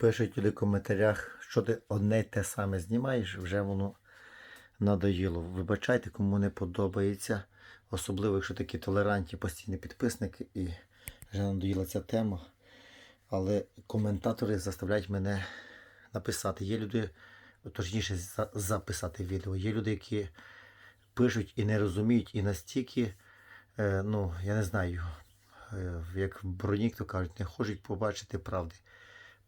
Пишуть люди в коментарях, що ти одне й те саме знімаєш, вже воно надоїло. Вибачайте, кому не подобається. Особливо, якщо такі толерантні постійні підписники і вже надоїла ця тема. Але коментатори заставляють мене написати. Є люди, точніше, записати відео. Є люди, які пишуть і не розуміють, і настільки, е, ну, я не знаю, е, як в броні, то кажуть, не хочуть побачити правди.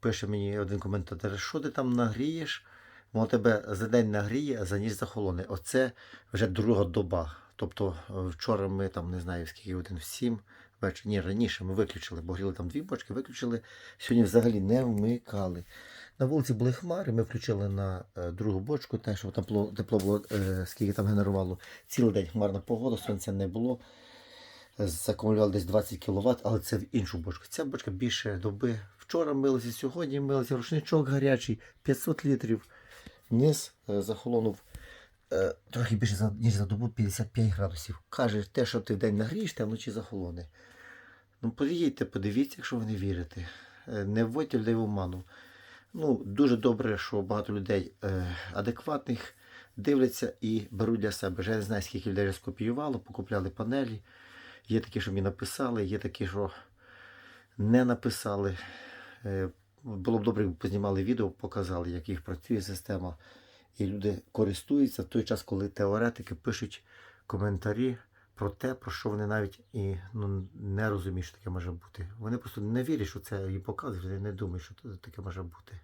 Пише мені один коментатор, що ти там нагрієш? Воно тебе за день нагріє, а за ніч захолоне. Оце вже друга доба. Тобто е, вчора ми там не знаю скільки годин, в сім вечора. Ні, раніше ми виключили, бо гріли там дві бочки, виключили. Сьогодні взагалі не вмикали. На вулиці були хмари, ми включили на е, другу бочку, те, що тепло, тепло було, е, скільки там генерувало. Цілий день хмарна погода, сонця не було. Закумулювали десь 20 кВт, але це в іншу бочку. Ця бочка більше доби. Вчора милися, сьогодні милися, рушничок гарячий, 500 літрів. Низ е, захолонув е, трохи більше ніж за добу 55 градусів. Каже, те, що ти вдень нагрієш, те вночі захолоне. Ну, поїдьте, подивіться, якщо ви не вірите. Е, Не вводьте людей в оману. Ну, дуже добре, що багато людей адекватних дивляться і беруть для себе. Я не знаю, скільки людей скопіювало, покупляли панелі. Є такі, що мені написали, є такі, що не написали. Е, було б добре, якби познімали відео, показали, як їх працює система. І люди користуються в той час, коли теоретики пишуть коментарі про те, про що вони навіть і ну, не розуміють, що таке може бути. Вони просто не вірять, що це їм показують, вони не думають, що таке може бути.